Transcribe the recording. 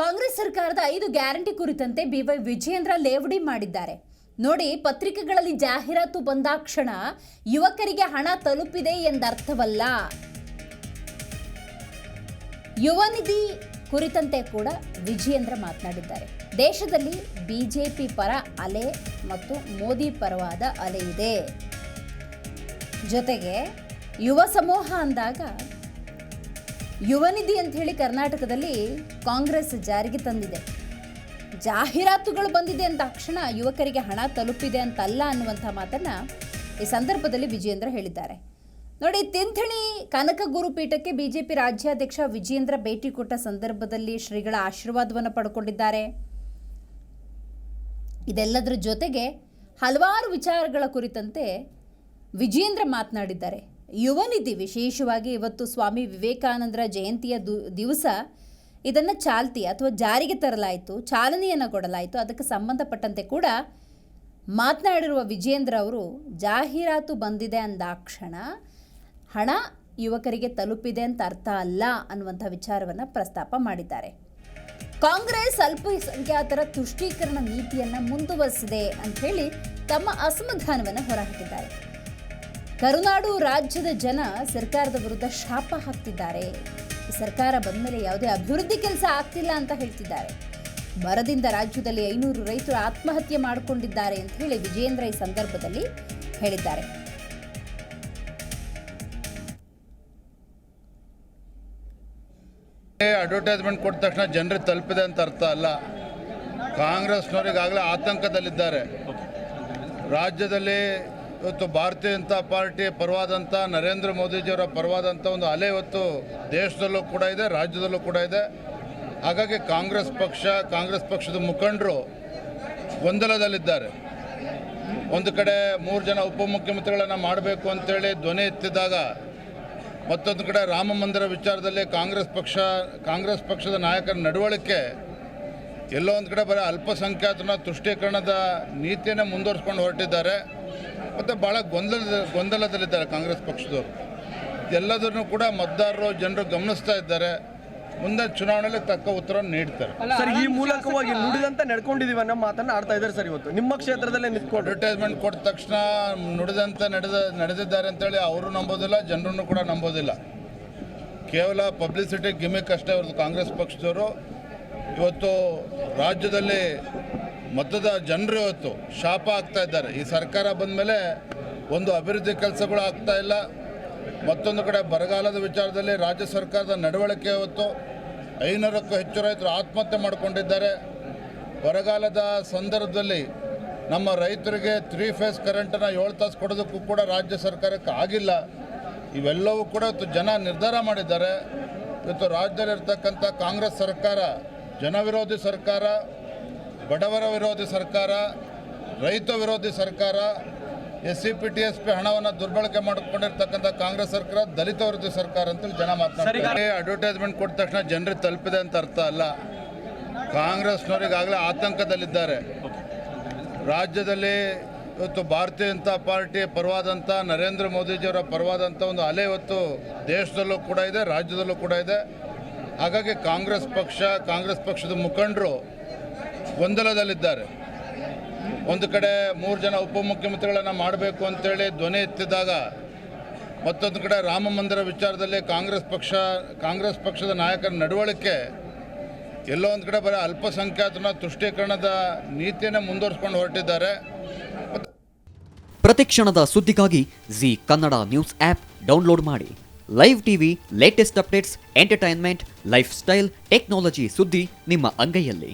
ಕಾಂಗ್ರೆಸ್ ಸರ್ಕಾರದ ಐದು ಗ್ಯಾರಂಟಿ ಕುರಿತಂತೆ ಬಿವೈ ವಿಜಯೇಂದ್ರ ಲೇವಡಿ ಮಾಡಿದ್ದಾರೆ. ನೋಡಿ, ಪತ್ರಿಕೆಗಳಲ್ಲಿ ಜಾಹೀರಾತು ಬಂದಾಕ್ಷಣ ಯುವಕರಿಗೆ ಹಣ ತಲುಪಿದೆ ಎಂದರ್ಥವಲ್ಲ. ಯುವ ನಿಧಿ ಕುರಿತಂತೆ ಕೂಡ ವಿಜಯೇಂದ್ರ ಮಾತನಾಡಿದ್ದಾರೆ. ದೇಶದಲ್ಲಿ ಬಿಜೆಪಿ ಪರ ಅಲೆ ಮತ್ತು ಮೋದಿ ಪರವಾದ ಅಲೆ ಇದೆ. ಜೊತೆಗೆ ಯುವ ಸಮೂಹ ಅಂದಾಗ ಯುವ ನಿಧಿ ಅಂತ ಹೇಳಿ ಕರ್ನಾಟಕದಲ್ಲಿ ಕಾಂಗ್ರೆಸ್ ಜಾರಿಗೆ ತಂದಿದೆ. ಜಾಹೀರಾತುಗಳು ಬಂದಿದೆ ಅಂದ ತಕ್ಷಣ ಯುವಕರಿಗೆ ಹಣ ತಲುಪಿದೆ ಅಂತಲ್ಲ ಅನ್ನುವಂಥ ಮಾತನ್ನ ಈ ಸಂದರ್ಭದಲ್ಲಿ ವಿಜಯೇಂದ್ರ ಹೇಳಿದ್ದಾರೆ. ನೋಡಿ, ತಿಂಥಣಿ ಕನಕ ಗುರುಪೀಠಕ್ಕೆ ಬಿಜೆಪಿ ರಾಜ್ಯಾಧ್ಯಕ್ಷ ವಿಜಯೇಂದ್ರ ಭೇಟಿ ಕೊಟ್ಟ ಸಂದರ್ಭದಲ್ಲಿ ಶ್ರೀಗಳ ಆಶೀರ್ವಾದವನ್ನು ಪಡ್ಕೊಂಡಿದ್ದಾರೆ. ಇದೆಲ್ಲದರ ಜೊತೆಗೆ ಹಲವಾರು ವಿಚಾರಗಳ ಕುರಿತಂತೆ ವಿಜಯೇಂದ್ರ ಮಾತನಾಡಿದ್ದಾರೆ. ಯುವ ನಿಧಿ ವಿಶೇಷವಾಗಿ ಇವತ್ತು ಸ್ವಾಮಿ ವಿವೇಕಾನಂದರ ಜಯಂತಿಯ ದಿವಸ ಇದನ್ನು ಚಾಲ್ತಿ ಅಥವಾ ಜಾರಿಗೆ ತರಲಾಯಿತು, ಚಾಲನೆಯನ್ನು ಕೊಡಲಾಯಿತು. ಅದಕ್ಕೆ ಸಂಬಂಧಪಟ್ಟಂತೆ ಕೂಡ ಮಾತನಾಡಿರುವ ವಿಜೇಂದ್ರ ಅವರು, ಜಾಹೀರಾತು ಬಂದಿದೆ ಅಂದಾಕ್ಷಣ ಹಣ ಯುವಕರಿಗೆ ತಲುಪಿದೆ ಅಂತ ಅರ್ಥ ಅಲ್ಲ ಅನ್ನುವಂಥ ವಿಚಾರವನ್ನು ಪ್ರಸ್ತಾಪ ಮಾಡಿದ್ದಾರೆ. ಕಾಂಗ್ರೆಸ್ ಅಲ್ಪಸಂಖ್ಯಾತರ ತುಷ್ಟೀಕರಣ ನೀತಿಯನ್ನು ಮುಂದುವರೆಸಿದೆ ಅಂತ ತಮ್ಮ ಅಸಮಾಧಾನವನ್ನು ಹೊರಹಾಕಿದ್ದಾರೆ. ಕರುನಾಡು ರಾಜ್ಯದ ಜನ ಸರ್ಕಾರದ ವಿರುದ್ಧ ಶಾಪ ಹಾಕ್ತಿದ್ದಾರೆ. ಸರ್ಕಾರ ಸರ್ಕಾರ ಬಂದಮೇಲೆ ಯಾವುದೇ ಅಭಿವೃದ್ಧಿ ಕೆಲಸ ಆಗ್ತಿಲ್ಲ ಅಂತ ಹೇಳ್ತಿದ್ದಾರೆ. ಬರದಿಂದ ರಾಜ್ಯದಲ್ಲಿ ಐನೂರು ರೈತರು ಆತ್ಮಹತ್ಯೆ ಮಾಡಿಕೊಂಡಿದ್ದಾರೆ ಅಂತ ಹೇಳಿ ವಿಜೇಂದ್ರ ಈ ಸಂದರ್ಭದಲ್ಲಿ ಹೇಳಿದ್ದಾರೆ. ಅಡ್ವರ್ಟೈಸ್ಮೆಂಟ್ ಕೊಟ್ಟ ತಕ್ಷಣ ಜನರಿಗೆ ತಲುಪಿದೆ ಅಂತ ಅರ್ಥ ಅಲ್ಲ. ಕಾಂಗ್ರೆಸ್ನವರಿಗಾಗಲೇ ಆತಂಕದಲ್ಲಿದ್ದಾರೆ. ರಾಜ್ಯದಲ್ಲಿ ಇವತ್ತು ಭಾರತೀಯ ಜನತಾ ಪಾರ್ಟಿ ಪರವಾದಂಥ ನರೇಂದ್ರ ಮೋದಿಜಿಯವರ ಪರವಾದಂಥ ಒಂದು ಅಲೆ ಇವತ್ತು ದೇಶದಲ್ಲೂ ಕೂಡ ಇದೆ, ರಾಜ್ಯದಲ್ಲೂ ಕೂಡ ಇದೆ. ಹಾಗಾಗಿ ಕಾಂಗ್ರೆಸ್ ಪಕ್ಷ, ಕಾಂಗ್ರೆಸ್ ಪಕ್ಷದ ಮುಖಂಡರು ಗೊಂದಲದಲ್ಲಿದ್ದಾರೆ. ಒಂದು ಕಡೆ ಮೂರು ಜನ ಉಪಮುಖ್ಯಮಂತ್ರಿಗಳನ್ನು ಮಾಡಬೇಕು ಅಂತೇಳಿ ಧ್ವನಿ ಎತ್ತಿದಾಗ ಮತ್ತೊಂದು ಕಡೆ ರಾಮ ಮಂದಿರ ವಿಚಾರದಲ್ಲಿ ಕಾಂಗ್ರೆಸ್ ಪಕ್ಷ, ಕಾಂಗ್ರೆಸ್ ಪಕ್ಷದ ನಾಯಕರ ನಡವಳಿಕೆ ಎಲ್ಲೋ ಒಂದು ಕಡೆ ಬರೀ ಅಲ್ಪಸಂಖ್ಯಾತನ ತುಷ್ಟೀಕರಣದ ನೀತಿಯನ್ನೇ ಮುಂದುವರಿಸ್ಕೊಂಡು ಹೊರಟಿದ್ದಾರೆ. ಮತ್ತು ಭಾಳ ಗೊಂದಲದ ಗೊಂದಲದಲ್ಲಿದ್ದಾರೆ ಕಾಂಗ್ರೆಸ್ ಪಕ್ಷದವರು. ಎಲ್ಲದನ್ನು ಕೂಡ ಮತದಾರರು ಜನರು ಗಮನಿಸ್ತಾ ಇದ್ದಾರೆ. ಮುಂದೆ ಚುನಾವಣೆಯಲ್ಲಿ ತಕ್ಕ ಉತ್ತರ ನೀಡ್ತಾರೆ. ಸರ್ ಈ ಮೂಲಕವಾಗಿ ನುಡಿದಂತ ನಡ್ಕೊಂಡಿದೀವಿ ಅನ್ನೋ ಮಾತನ್ನ ಆಡ್ತಾ ಇದ್ದಾರೆ ಸರ್ ಇವತ್ತು. ನಿಮ್ಮ ಕ್ಷೇತ್ರದಲ್ಲೇ ನಿಂತ್ಕೊಂಡು. ಅಡ್ವರ್ಟೈಸ್ಮೆಂಟ್ ಕೊಟ್ಟ ತಕ್ಷಣ ನುಡಿದಂತ ನಡೆದ ನಡೆದಿದ್ದಾರೆ ಅಂತೇಳಿ ಅವರು ನಂಬೋದಿಲ್ಲ ಜನರನ್ನು ಕೂಡ ನಂಬೋದಿಲ್ಲ. ಕೇವಲ ಪಬ್ಲಿಸಿಟಿ ಗಿಮಿಕ್ ಅಷ್ಟೇ ಅವ್ರದ್ದು ಕಾಂಗ್ರೆಸ್ ಪಕ್ಷದವರು. ಇವತ್ತು ರಾಜ್ಯದಲ್ಲಿ ಮತದ ಜನರು ಇವತ್ತು ಶಾಪ ಆಗ್ತಾ ಇದ್ದಾರೆ. ಈ ಸರ್ಕಾರ ಬಂದ ಮೇಲೆ ಒಂದು ಅಭಿವೃದ್ಧಿ ಕೆಲಸಗಳು ಆಗ್ತಾ ಇಲ್ಲ. ಮತ್ತೊಂದು ಕಡೆ ಬರಗಾಲದ ವಿಚಾರದಲ್ಲಿ ರಾಜ್ಯ ಸರ್ಕಾರದ ನಡವಳಿಕೆ ಇವತ್ತು ಐನೂರಕ್ಕೂ ಹೆಚ್ಚು ರೈತರು ಆತ್ಮಹತ್ಯೆ ಮಾಡಿಕೊಂಡಿದ್ದಾರೆ. ಬರಗಾಲದ ಸಂದರ್ಭದಲ್ಲಿ ನಮ್ಮ ರೈತರಿಗೆ ತ್ರೀ ಫೇಸ್ ಕರೆಂಟನ್ನು ಏಳು ತಾಸು ಕೊಡೋದಕ್ಕೂ ಕೂಡ ರಾಜ್ಯ ಸರ್ಕಾರಕ್ಕೆ ಆಗಿಲ್ಲ. ಇವೆಲ್ಲವೂ ಕೂಡ ಇವತ್ತು ಜನ ನಿರ್ಧಾರ ಮಾಡಿದ್ದಾರೆ. ಇವತ್ತು ರಾಜ್ಯದಲ್ಲಿರ್ತಕ್ಕಂಥ ಕಾಂಗ್ರೆಸ್ ಸರ್ಕಾರ, ಜನವಿರೋಧಿ ಸರ್ಕಾರ ಬಡವರ ವಿರೋಧಿ ಸರ್ಕಾರ ರೈತ ವಿರೋಧಿ ಸರ್ಕಾರ S C P T S P ಹಣವನ್ನು ದುರ್ಬಳಕೆ ಮಾಡಿಕೊಂಡಿರ್ತಕ್ಕಂಥ ಕಾಂಗ್ರೆಸ್ ಸರ್ಕಾರ ದಲಿತ ವಿರೋಧಿ ಸರ್ಕಾರ ಅಂತೇಳಿ ಜನ ಮಾತನಾಡ್ತಾರೆ. ಅಡ್ವರ್ಟೈಸ್ಮೆಂಟ್ ಕೊಟ್ಟ ತಕ್ಷಣ ಜನರಿಗೆ ತಲುಪಿದೆ ಅಂತ ಅರ್ಥ ಅಲ್ಲ. ಕಾಂಗ್ರೆಸ್ನವರಿಗಾಗಲೇ ಆತಂಕದಲ್ಲಿದ್ದಾರೆ. ರಾಜ್ಯದಲ್ಲಿ ಇವತ್ತು ಭಾರತೀಯ ಜನತಾ ಪಾರ್ಟಿ ಪರವಾದಂಥ ನರೇಂದ್ರ ಮೋದಿಜಿಯವರ ಪರವಾದಂಥ ಒಂದು ಅಲೆ ಇವತ್ತು ದೇಶದಲ್ಲೂ ಕೂಡ ಇದೆ ರಾಜ್ಯದಲ್ಲೂ ಕೂಡ ಇದೆ. ಹಾಗಾಗಿ ಕಾಂಗ್ರೆಸ್ ಪಕ್ಷ ಕಾಂಗ್ರೆಸ್ ಪಕ್ಷದ ಮುಖಂಡರು ಗೊಂದಲದಲ್ಲಿದ್ದಾರೆ. ಒಂದು ಕಡೆ ಮೂರು ಜನ ಉಪಮುಖ್ಯಮಂತ್ರಿಗಳನ್ನು ಮಾಡಬೇಕು ಅಂತೇಳಿ ಧ್ವನಿ ಎತ್ತಿದಾಗ ಮತ್ತೊಂದು ಕಡೆ ರಾಮ ಮಂದಿರ ವಿಚಾರದಲ್ಲಿ ಕಾಂಗ್ರೆಸ್ ಪಕ್ಷ, ಕಾಂಗ್ರೆಸ್ ಪಕ್ಷದ ನಾಯಕರ ನಡವಳಿಕೆ ಎಲ್ಲೋ ಒಂದು ಕಡೆ ಬರೀ ಅಲ್ಪಸಂಖ್ಯಾತನ ತುಷ್ಟೀಕರಣದ ನೀತಿಯನ್ನೇ ಮುಂದುವರಿಸ್ಕೊಂಡು ಹೊರಟಿದ್ದಾರೆ. ಪ್ರತಿಕ್ಷಣದ ಸುದ್ದಿಗಾಗಿ Zee Kannada news app download ಮಾಡಿ. Live TV latest updates entertainment lifestyle technology ಸುದ್ದಿ ನಿಮ್ಮ ಅಂಗೈಯಲ್ಲಿ.